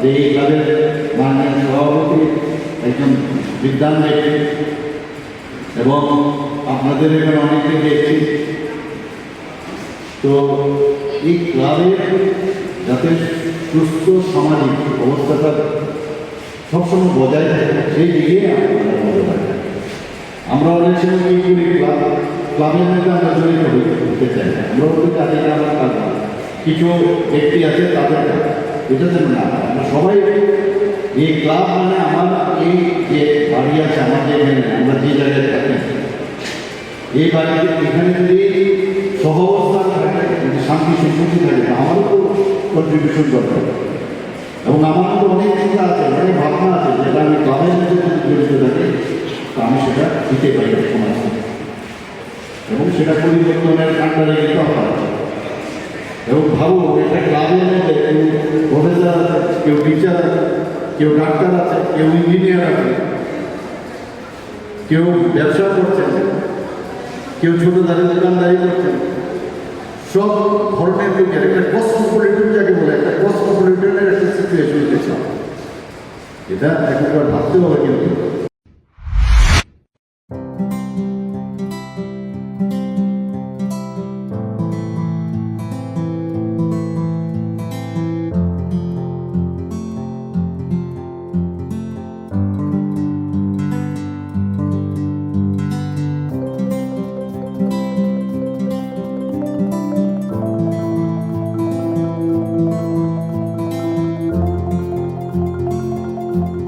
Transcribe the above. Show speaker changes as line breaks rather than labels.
যে এই ক্লাবের মাননীয় সভাপতি, একজন বিদ্যান ব্যক্তি এবং আপনাদের এখানে অনেকে দেখছি। তো এই ক্লাবের যাতে সুস্থ সামাজিক অবস্থাটা সবসময় বজায় থাকে, সেই দিকে আমরা অনেক সময় কি করি, ক্লাব, ক্লাবের মধ্যে আমরা জড়িত হতে চাই আমরা কিছু ব্যক্তি আছে তাদের। এটা যেন না আমরা সবাই এই ক্লাব মানে আমার এই যে বাড়ি আছে আমার যে এখানে, আমরা যে জায়গায় থাকি এই বাড়িতে এখানে যদি সহবস্থান থাকে শান্তি সম্পত্তি থাকে আমারও তো কন্ট্রিবিউশন দরকার। এবং আমার তো অনেক চিন্তা আছে অনেক ভাবনা আছে যেটা আমি ক্লাবের মধ্যে জড়িত থাকি তা আমি সেটা দিতে পারি সমাজকে এবং সেটা পরিবর্তনের কাণ্ডারে যেতে হবে এবং ভাবো একটা ক্লাবের মধ্যে প্রফেসর আছে, কেউ টিচার আছে, কেউ ডাক্তার আছে, কেউ ইঞ্জিনিয়ার আছে, কেউ ব্যবসা করছেন, কেউ ছোট দাঁড়িয়ে দোকানদারি করছেন। সব ধরনের লোকের একটা কসমোপলিটন যাকে বলে, একটা কসমোপলিটনের একটা সিচুয়েশন দেখলাম এটা একবার ভাবতে হবে কিন্তু।